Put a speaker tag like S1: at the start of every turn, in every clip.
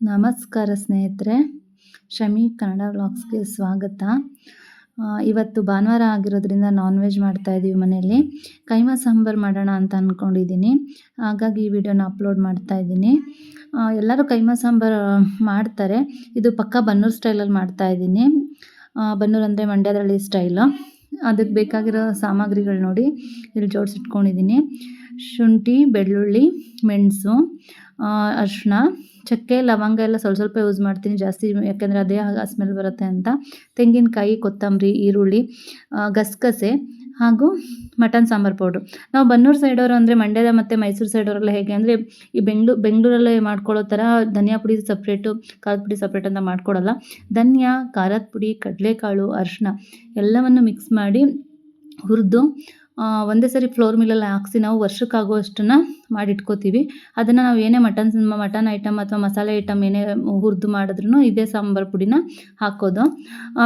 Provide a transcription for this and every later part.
S1: ನಮಸ್ಕಾರ ಸ್ನೇಹಿತರೆ. ಶಮಿ ಕನ್ನಡ ವ್ಲಾಗ್ಸ್ಗೆ ಸ್ವಾಗತ. ಇವತ್ತು ಭಾನುವಾರ ಆಗಿರೋದ್ರಿಂದ ನಾನ್ ವೆಜ್ ಮಾಡ್ತಾಯಿದ್ದೀವಿ ಮನೆಯಲ್ಲಿ. ಕೈಮಾ ಸಾಂಬಾರು ಮಾಡೋಣ ಅಂತ ಅಂದ್ಕೊಂಡಿದ್ದೀನಿ ಹಾಗಾಗಿ ಈ ವಿಡಿಯೋನ ಅಪ್ಲೋಡ್ ಮಾಡ್ತಾಯಿದ್ದೀನಿ ಎಲ್ಲರೂ ಕೈಮಾ ಸಾಂಬಾರು ಮಾಡ್ತಾರೆ. ಇದು ಪಕ್ಕ ಬನ್ನೂರು ಸ್ಟೈಲಲ್ಲಿ ಮಾಡ್ತಾಯಿದ್ದೀನಿ ಬನ್ನೂರು ಅಂದರೆ ಮಂಡ್ಯದಳ್ಳಿ ಸ್ಟೈಲು. ಅದಕ್ಕೆ ಬೇಕಾಗಿರೋ ಸಾಮಗ್ರಿಗಳು ನೋಡಿ ಇಲ್ಲಿ ಜೋಡಿಸಿಟ್ಕೊಂಡಿದ್ದೀನಿ ಶುಂಠಿ, ಬೆಳ್ಳುಳ್ಳಿ, ಮೆಣಸು ಅರಿಶಿಣ, ಚಕ್ಕೆ, ಲವಂಗ ಎಲ್ಲ ಸ್ವಲ್ಪ ಸ್ವಲ್ಪ ಯೂಸ್ ಮಾಡ್ತೀನಿ ಜಾಸ್ತಿ, ಯಾಕೆಂದರೆ ಅದೇ ಸ್ಮೆಲ್ ಬರುತ್ತೆ ಅಂತ. ತೆಂಗಿನಕಾಯಿ, ಕೊತ್ತಂಬರಿ, ಈರುಳ್ಳಿ ಗಸಗಸೆ ಹಾಗೂ ಮಟನ್ ಸಾಂಬಾರು ಪೌಡ್ರು ನಾವು ಬನ್ನೂರು ಸೈಡವರು ಅಂದರೆ ಮಂಡ್ಯದ ಮತ್ತು ಮೈಸೂರು ಸೈಡವರೆಲ್ಲ ಹೇಗೆ ಅಂದರೆ ಈ ಬೆಂಗ್ಳೂ, ಬೆಂಗಳೂರಲ್ಲೇ ಮಾಡ್ಕೊಳ್ಳೋ ಥರ ಧನಿಯಾ ಪುಡಿ ಸಪ್ರೇಟು ಖಾರದ ಪುಡಿ ಸಪ್ರೇಟ್ ಅಂತ ಮಾಡ್ಕೊಡಲ್ಲ. ಧನಿಯಾ, ಖಾರದ ಪುಡಿ, ಕಡಲೆಕಾಳು, ಅರಿಶಿಣ ಎಲ್ಲವನ್ನು ಮಿಕ್ಸ್ ಮಾಡಿ ಹುರಿದು ಒಂದೇ ಸರಿ ಫ್ಲೋರ್ ಮಿಲ್ಲಲ್ಲಿ ಹಾಕ್ಸಿ ನಾವು ವರ್ಷಕ್ಕಾಗುವಷ್ಟನ್ನು ಮಾಡಿಟ್ಕೋತೀವಿ. ಅದನ್ನು ನಾವು ಏನೇ ಮಟನ್ ಮಟನ್ ಐಟಮ್ ಅಥವಾ ಮಸಾಲೆ ಐಟಮ್ ಏನೇ ಹುರಿದು ಮಾಡಿದ್ರೂ ಇದೇ ಸಾಂಬಾರು ಪುಡಿನ ಹಾಕೋದು.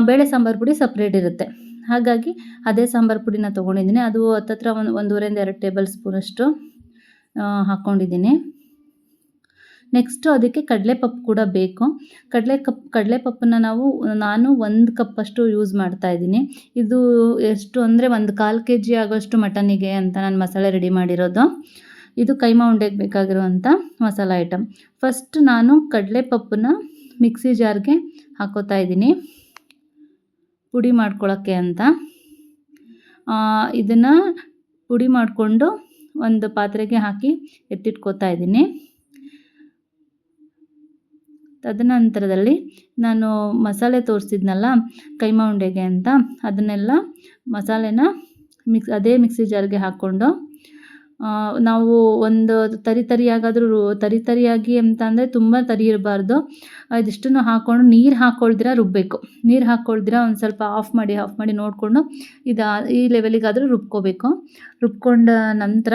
S1: ಬೇಳೆ ಸಾಂಬಾರು ಪುಡಿ ಸಪ್ರೇಟ್ ಇರುತ್ತೆ. ಹಾಗಾಗಿ ಅದೇ ಸಾಂಬಾರು ಪುಡಿನ ತೊಗೊಂಡಿದ್ದೀನಿ. ಅದು ಹತ್ತತ್ರ ಒಂದು, ಒಂದೂವರೆಯಿಂದ ಎರಡು ಟೇಬಲ್ ಸ್ಪೂನಷ್ಟು ಹಾಕ್ಕೊಂಡಿದ್ದೀನಿ ನೆಕ್ಸ್ಟು ಅದಕ್ಕೆ ಕಡಲೆಪಪ್ಪು ಕೂಡ ಬೇಕು. ಕಡಲೆ ಕಪ್ ಕಡಲೆಪಪ್ಪನ್ನ ನಾವು, ನಾನು ಒಂದು ಕಪ್ಪಷ್ಟು ಯೂಸ್ ಮಾಡ್ತಾ ಇದ್ದೀನಿ. ಇದು ಎಷ್ಟು ಅಂದರೆ ಒಂದು ಕಾಲು ಕೆ ಜಿ ಆಗೋಷ್ಟು ಮಟನಿಗೆ ಅಂತ ನಾನು ಮಸಾಲೆ ರೆಡಿ ಮಾಡಿರೋದು. ಇದು ಕೈಮಾ ಉಂಡೆಗೆ ಬೇಕಾಗಿರುವಂಥ ಮಸಾಲ ಐಟಮ್ ಫಸ್ಟ್ ನಾನು ಕಡಲೆಪಪ್ಪನ್ನ ಮಿಕ್ಸಿ ಜಾರ್ಗೆ ಹಾಕೋತಾ ಇದ್ದೀನಿ. ಪುಡಿ ಮಾಡ್ಕೊಳ್ಳೋಕ್ಕೆ ಅಂತ. ಇದನ್ನು ಪುಡಿ ಮಾಡಿಕೊಂಡು ಒಂದು ಪಾತ್ರೆಗೆ ಹಾಕಿ ಎತ್ತಿಟ್ಕೋತಾ ಇದ್ದೀನಿ. ತದನಂತರದಲ್ಲಿ ನಾನು ಮಸಾಲೆ ತೋರಿಸಿದ್ನಲ್ಲ, ಕೈಮಾ ಉಂಡೆಗೆ ಅಂತ, ಅದನ್ನೆಲ್ಲ ಮಸಾಲೆನ ಮಿಕ್ಸ್ ಅದೇ ಮಿಕ್ಸಿ ಜಾರ್ಗೆ ಹಾಕ್ಕೊಂಡು ನಾವು ಒಂದು ತರಿ ತರಿಯಾಗಾದರೂ, ತರಿ ತರಿಯಾಗಿ ಅಂತ ಅಂದರೆ ತುಂಬ ತರಿ ಇರಬಾರ್ದು. ಇದಿಷ್ಟನ್ನು ಹಾಕ್ಕೊಂಡು ನೀರು ಹಾಕ್ಕೊಳ್ದಿರ ರುಬ್ಬಬೇಕು ನೀರು ಹಾಕ್ಕೊಳ್ದಿರ ಒಂದು ಸ್ವಲ್ಪ ಆಫ್ ಮಾಡಿ ಆಫ್ ಮಾಡಿ ನೋಡಿಕೊಂಡು ಇದು, ಈ ಲೆವೆಲಿಗಾದರೂ ರುಬ್ಕೋಬೇಕು. ರುಬ್ಕೊಂಡ ನಂತರ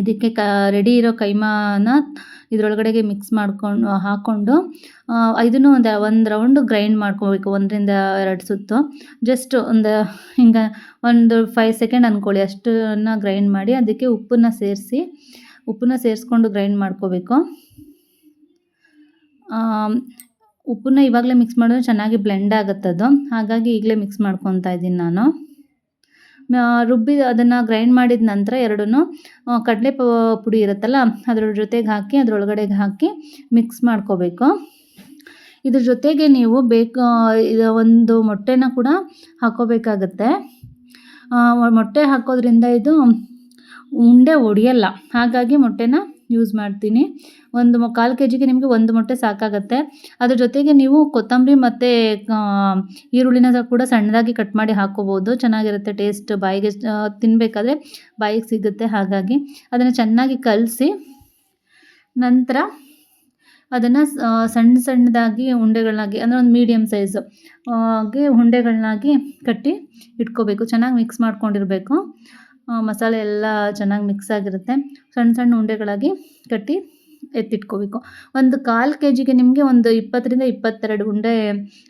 S1: ಇದಕ್ಕೆ ಕ ರೆಡಿ ಇರೋ ಕೈಮಾನ ಇದರೊಳಗಡೆಗೆ ಮಿಕ್ಸ್ ಮಾಡ್ಕೊಂಡು ಹಾಕ್ಕೊಂಡು ಇದನ್ನು ಒಂದು ಒಂದು ರೌಂಡು ಗ್ರೈಂಡ್ ಮಾಡ್ಕೋಬೇಕು, ಒಂದರಿಂದ ಎರಡು ಸುತ್ತು. ಜಸ್ಟ್ ಒಂದು, ಹಿಂಗೆ ಒಂದು ಫೈವ್ ಸೆಕೆಂಡ್ ಅಂದ್ಕೊಳ್ಳಿ ಅಷ್ಟನ್ನು ಗ್ರೈಂಡ್ ಮಾಡಿ ಅದಕ್ಕೆ ಉಪ್ಪನ್ನು ಸೇರಿಸಿ, ಉಪ್ಪನ್ನ ಸೇರಿಸ್ಕೊಂಡು ಗ್ರೈಂಡ್ ಮಾಡ್ಕೋಬೇಕು. ಉಪ್ಪನ್ನ ಇವಾಗಲೇ ಮಿಕ್ಸ್ ಮಾಡಿದ್ರೆ ಚೆನ್ನಾಗಿ ಬ್ಲೆಂಡ್ ಆಗುತ್ತದು. ಹಾಗಾಗಿ ಈಗಲೇ ಮಿಕ್ಸ್ ಮಾಡ್ಕೊತಾ ಇದ್ದೀನಿ ನಾನು. ರುಬ್ಬಿ ಅದನ್ನು ಗ್ರೈಂಡ್ ಮಾಡಿದ ನಂತರ ಎರಡೂ ಕಡಲೆ ಪುಡಿ ಇರುತ್ತಲ್ಲ ಅದ್ರ ಜೊತೆಗೆ ಹಾಕಿ, ಅದರೊಳಗಡೆಗೆ ಹಾಕಿ ಮಿಕ್ಸ್ ಮಾಡ್ಕೋಬೇಕು. ಇದ್ರ ಜೊತೆಗೆ ನೀವು ಬೇಕು ಒಂದು ಮೊಟ್ಟೆನ ಕೂಡ ಹಾಕೋಬೇಕಾಗತ್ತೆ. ಮೊಟ್ಟೆ ಹಾಕೋದ್ರಿಂದ ಇದು ಉಂಡೆ ಒಡೆಯಲ್ಲ, ಹಾಗಾಗಿ ಮೊಟ್ಟೆನ ಯೂಸ್ ಮಾಡ್ತೀನಿ. ಒಂದು ಕಾಲು ಕೆ ಜಿಗೆ ನಿಮಗೆ ಒಂದು ಮೊಟ್ಟೆ ಸಾಕಾಗತ್ತೆ. ಅದ್ರ ಜೊತೆಗೆ ನೀವು ಕೊತ್ತಂಬರಿ ಮತ್ತು ಈರುಳ್ಳಿನ ಕೂಡ ಸಣ್ಣದಾಗಿ ಕಟ್ ಮಾಡಿ ಹಾಕ್ಕೋಬೋದು ಚೆನ್ನಾಗಿರುತ್ತೆ ಟೇಸ್ಟ್ ಬಾಯಿಗೆ ತಿನ್ನಬೇಕಾದ್ರೆ ಬಾಯಿಗೆ ಸಿಗುತ್ತೆ ಹಾಗಾಗಿ. ಅದನ್ನು ಚೆನ್ನಾಗಿ ಕಲಸಿ ನಂತರ ಅದನ್ನು ಸಣ್ಣ ಸಣ್ಣದಾಗಿ ಉಂಡೆಗಳನ್ನಾಗಿ, ಅಂದರೆ ಒಂದು ಮೀಡಿಯಮ್ ಸೈಜು ಗೆ ಉಂಡೆಗಳನ್ನಾಗಿ ಕಟ್ಟಿ ಇಟ್ಕೋಬೇಕು. ಚೆನ್ನಾಗಿ ಮಿಕ್ಸ್ ಮಾಡ್ಕೊಂಡಿರಬೇಕು. ಮಸಾಲೆ ಎಲ್ಲ ಚೆನ್ನಾಗಿ ಮಿಕ್ಸ್ ಆಗಿರುತ್ತೆ. ಸಣ್ಣ ಸಣ್ಣ ಉಂಡೆಗಳಾಗಿ ಕಟ್ಟಿ ಎತ್ತಿಟ್ಕೋಬೇಕು. ಒಂದು ಕಾಲು ಕೆ ಜಿಗೆ ನಿಮಗೆ ಒಂದು ಇಪ್ಪತ್ತರಿಂದ ಇಪ್ಪತ್ತೆರಡು ಉಂಡೆ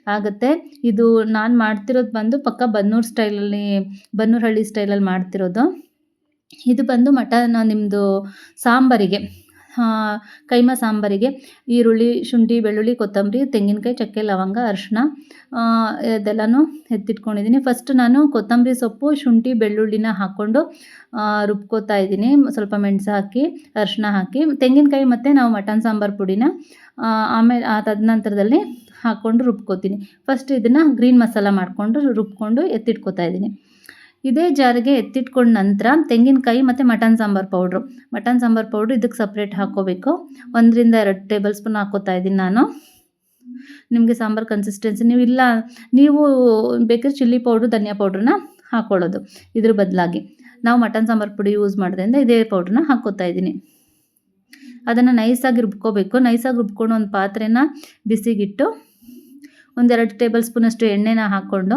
S1: ಆಗುತ್ತೆ. ಇದು ನಾನು ಮಾಡ್ತಿರೋದು ಬಂದು ಪಕ್ಕ ಬನ್ನೂರು ಸ್ಟೈಲಲ್ಲಿ ಬನ್ನೂರು ಸ್ಟೈಲಲ್ಲಿ ಮಾಡ್ತಿರೋದು. ಇದು ಬಂದು ಮಟನ್ ನಿಮ್ಮದು ಸಾಂಬಾರಿಗೆ. ಕೈಮಾ ಸಾಂಬಾರಿಗೆ ಈರುಳ್ಳಿ, ಶುಂಠಿ, ಬೆಳ್ಳುಳ್ಳಿ, ಕೊತ್ತಂಬರಿ, ತೆಂಗಿನಕಾಯಿ, ಚಕ್ಕೆ, ಲವಂಗ, ಅರಿಶಿಣ ಇದೆಲ್ಲನೂ ಎತ್ತಿಟ್ಕೊಂಡಿದ್ದೀನಿ ಫಸ್ಟ್ ನಾನು ಕೊತ್ತಂಬರಿ ಸೊಪ್ಪು, ಶುಂಠಿ, ಬೆಳ್ಳುಳ್ಳಿನ ಹಾಕ್ಕೊಂಡು ರುಬ್ಕೋತಾ ಇದ್ದೀನಿ. ಸ್ವಲ್ಪ ಮೆಣಸು ಹಾಕಿ, ಅರಿಶಿಣ ಹಾಕಿ, ತೆಂಗಿನಕಾಯಿ ಮತ್ತು ನಾವು ಮಟನ್ ಸಾಂಬಾರು ಪುಡಿನ ಆಮೇಲೆ ಆ ತದನಂತರದಲ್ಲಿ ಹಾಕ್ಕೊಂಡು ರುಬ್ಕೋತೀನಿ. ಫಸ್ಟ್ ಇದನ್ನು ಗ್ರೀನ್ ಮಸಾಲ ಮಾಡಿಕೊಂಡು ರುಬ್ಕೊಂಡು ಎತ್ತಿಟ್ಕೋತಾ ಇದ್ದೀನಿ. ಇದೇ ಜಾರಿಗೆ ಎತ್ತಿಟ್ಕೊಂಡ ನಂತರ ತೆಂಗಿನಕಾಯಿ ಮತ್ತು mutton sambar powder mutton sambar powder ಇದಕ್ಕೆ ಸಪ್ರೇಟ್ ಹಾಕ್ಕೋಬೇಕು ಒಂದರಿಂದ ಎರಡು ಟೇಬಲ್ ಸ್ಪೂನ್ ಹಾಕೋತಾ ಇದ್ದೀನಿ ನಾನು. ನಿಮಗೆ ಸಾಂಬಾರು ಕನ್ಸಿಸ್ಟೆನ್ಸಿ ನೀವು ಇಲ್ಲ, ನೀವು ಬೇಕಾದ್ರೆ ಚಿಲ್ಲಿ ಪೌಡ್ರು ಧನಿಯಾ ಪೌಡ್ರನ್ನ ಹಾಕ್ಕೊಳ್ಳೋದು ಇದ್ರ ಬದಲಾಗಿ ನಾವು ಮಟನ್ ಸಾಂಬಾರು ಪುಡಿ ಯೂಸ್ ಮಾಡೋದ್ರಿಂದ ಇದೇ ಪೌಡ್ರನ್ನ ಹಾಕ್ಕೋತಾ ಇದ್ದೀನಿ. ಅದನ್ನು ನೈಸಾಗಿ ರುಬ್ಕೋಬೇಕು. ನೈಸಾಗಿ ರುಬ್ಕೊಂಡು ಒಂದು ಪಾತ್ರೆನ ಬಿಸಿಗಿಟ್ಟು ಒಂದೆರಡು ಟೇಬಲ್ ಸ್ಪೂನಷ್ಟು ಎಣ್ಣೆನ ಹಾಕ್ಕೊಂಡು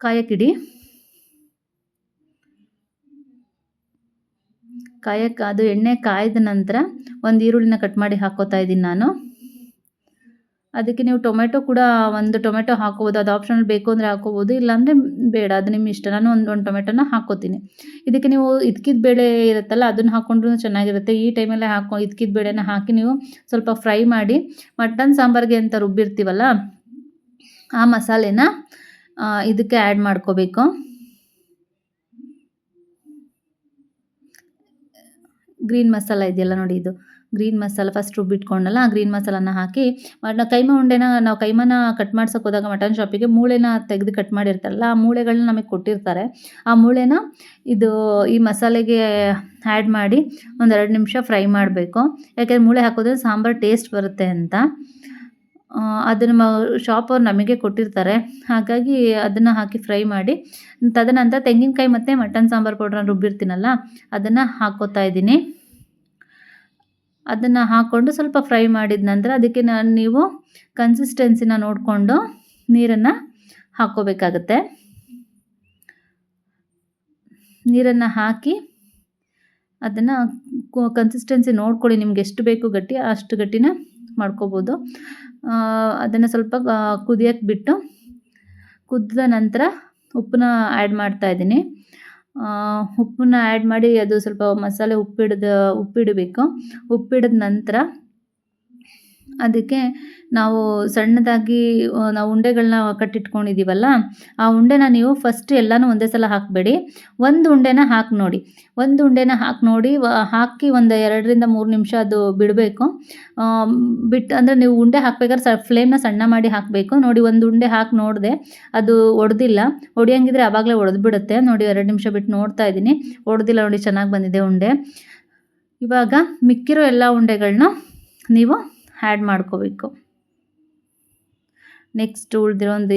S1: ಕಾಯಕ್ಕಿಡಿ ಕಾಯಕ್ಕೆ ಅದು ಎಣ್ಣೆ ಕಾಯ್ದ ನಂತರ ಒಂದು ಈರುಳ್ಳಿನ ಕಟ್ ಮಾಡಿ ಹಾಕೋತಾ ಇದ್ದೀನಿ ನಾನು. ಅದಕ್ಕೆ ನೀವು ಟೊಮೆಟೊ ಕೂಡ ಒಂದು ಟೊಮೆಟೊ ಹಾಕೋಬೋದು, ಅದು ಆಪ್ಷನಲ್ ಬೇಕು ಅಂದರೆ ಹಾಕೋಬೋದು, ಇಲ್ಲಾಂದರೆ ಬೇಡ, ಅದು ನಿಮ್ಮ ಇಷ್ಟ. ನಾನು ಒಂದು ಒಂದು ಟೊಮೆಟೊನ ಹಾಕೋತೀನಿ. ಇದಕ್ಕೆ ನೀವು ಇದ್ಕಿದ ಬೇಳೆ ಇರುತ್ತಲ್ಲ, ಅದನ್ನು ಹಾಕ್ಕೊಂಡ್ರೂ ಚೆನ್ನಾಗಿರುತ್ತೆ. ಈ ಟೈಮಲ್ಲೇ ಹಾಕೊ, ಇದ್ಕಿದ ಬೇಳೆನ ಹಾಕಿ ನೀವು ಸ್ವಲ್ಪ ಫ್ರೈ ಮಾಡಿ, ಮಟನ್ ಸಾಂಬಾರಿಗೆ ಅಂತ ರುಬ್ಬಿರ್ತೀವಲ್ಲ, ಆ ಮಸಾಲೆನ ಇದಕ್ಕೆ ಆ್ಯಡ್ ಮಾಡ್ಕೋಬೇಕು. ಗ್ರೀನ್ ಮಸಾಲ ಇದೆಯಲ್ಲ ನೋಡಿ ಇದು. ಗ್ರೀನ್ ಮಸಾಲ ಫಸ್ಟ್ ರುಬ್ಬಿಟ್ಕೊಂಡಲ್ಲ, ಆ ಗ್ರೀನ್ ಮಸಾಲಾನ ಹಾಕಿ ಕೈಮ ಉಂಡೆನ, ನಾವು ಕೈಮನ ಕಟ್ ಮಾಡ್ಸೋಕೆ ಹೋದಾಗ ಮಟನ್ ಶಾಪಿಗೆ ಮೂಳೆನ ತೆಗೆದು ಕಟ್ ಮಾಡಿರ್ತಾರಲ್ಲ, ಆ ಮೂಳೆಗಳನ್ನ ನಮಗೆ ಕೊಟ್ಟಿರ್ತಾರೆ. ಆ ಮೂಳೆನ ಇದು ಈ ಮಸಾಲೆಗೆ ಆ್ಯಡ್ ಮಾಡಿ ಒಂದೆರಡು ನಿಮಿಷ ಫ್ರೈ ಮಾಡಬೇಕು. ಯಾಕೆಂದರೆ ಮೂಳೆ ಹಾಕೋದ್ರೆ ಸಾಂಬಾರು ಟೇಸ್ಟ್ ಬರುತ್ತೆ ಅಂತ. ಅದನ್ನು ಮ ಶಾಪವ್ರು ನಮಗೆ ಕೊಟ್ಟಿರ್ತಾರೆ. ಹಾಗಾಗಿ ಅದನ್ನು ಹಾಕಿ ಫ್ರೈ ಮಾಡಿ, ತದನಂತರ ತೆಂಗಿನಕಾಯಿ ಮತ್ತು ಮಟನ್ ಸಾಂಬಾರು ಪೌಡ್ರನ್ನ ರುಬ್ಬಿರ್ತೀನಲ್ಲ, ಅದನ್ನು ಹಾಕ್ಕೋತಾ ಇದ್ದೀನಿ. ಅದನ್ನು ಹಾಕ್ಕೊಂಡು ಸ್ವಲ್ಪ ಫ್ರೈ ಮಾಡಿದ ನಂತರ ಅದಕ್ಕೆ ನಾನು ನೀವು ಕನ್ಸಿಸ್ಟೆನ್ಸಿನ ನೋಡಿಕೊಂಡು ನೀರನ್ನು ಹಾಕ್ಕೋಬೇಕಾಗತ್ತೆ. ನೀರನ್ನು ಹಾಕಿ ಅದನ್ನು ಕನ್ಸಿಸ್ಟೆನ್ಸಿ ನೋಡ್ಕೊಳ್ಳಿ ನಿಮ್ಗೆ ಎಷ್ಟು ಬೇಕು ಗಟ್ಟಿ ಅಷ್ಟು ಗಟ್ಟಿನ ಮಾಡ್ಕೋಬೋದು. ಅದನ್ನು ಸ್ವಲ್ಪ ಕುದಿಯೋಕ್ಕೆ ಬಿಟ್ಟು ಕುದ್ದ ನಂತರ ಉಪ್ಪನ್ನ ಆ್ಯಡ್ ಮಾಡ್ತಾ ಇದ್ದೀನಿ. ಉಪ್ಪನ್ನ ಆ್ಯಡ್ ಮಾಡಿ ಅದು ಸ್ವಲ್ಪ ಮಸಾಲೆ ಉಪ್ಪಿಡ್ದು ಉಪ್ಪಿಡಬೇಕು. ಉಪ್ಪಿಡಿದ ನಂತರ ಅದಕ್ಕೆ ನಾವು ಸಣ್ಣದಾಗಿ ನಾವು ಉಂಡೆಗಳನ್ನ ಕಟ್ಟಿಟ್ಕೊಂಡಿದ್ದೀವಲ್ಲ ಆ ಉಂಡೆನ ನೀವು ಫಸ್ಟ್ ಎಲ್ಲನೂ ಒಂದೇ ಸಲ ಹಾಕಬೇಡಿ. ಒಂದು ಉಂಡೆನ ಹಾಕಿ ನೋಡಿ. ಒಂದು ಉಂಡೆನ ಹಾಕಿ ನೋಡಿ ಹಾಕಿ ಒಂದು ಎರಡರಿಂದ ಮೂರು ನಿಮಿಷ ಅದು ಬಿಡಬೇಕು. ಬಿಟ್ಟು ಅಂದರೆ ನೀವು ಉಂಡೆ ಹಾಕ್ಬೇಕಾದ್ರೆ ಸ ಫ್ಲೇಮ್ನ ಸಣ್ಣ ಮಾಡಿ ಹಾಕಬೇಕು. ನೋಡಿ, ಒಂದು ಉಂಡೆ ಹಾಕಿ ನೋಡಿದೆ, ಅದು ಒಡೆದಿಲ್ಲ. ಒಡೆಯಂಗಿದ್ರೆ ಆವಾಗಲೇ ಒಡೆದ್ಬಿಡುತ್ತೆ. ನೋಡಿ, ಎರಡು ನಿಮಿಷ ಬಿಟ್ಟು ನೋಡ್ತಾ ಇದ್ದೀನಿ. ಒಡೆದಿಲ್ಲ ನೋಡಿ, ಚೆನ್ನಾಗಿ ಬಂದಿದೆ ಉಂಡೆ. ಇವಾಗ ಮಿಕ್ಕಿರೋ ಎಲ್ಲ ಉಂಡೆಗಳನ್ನ ನೀವು ಆ್ಯಡ್ ಮಾಡ್ಕೋಬೇಕು. ನೆಕ್ಸ್ಟ್ ಉಳಿದಿರೋ ಒಂದು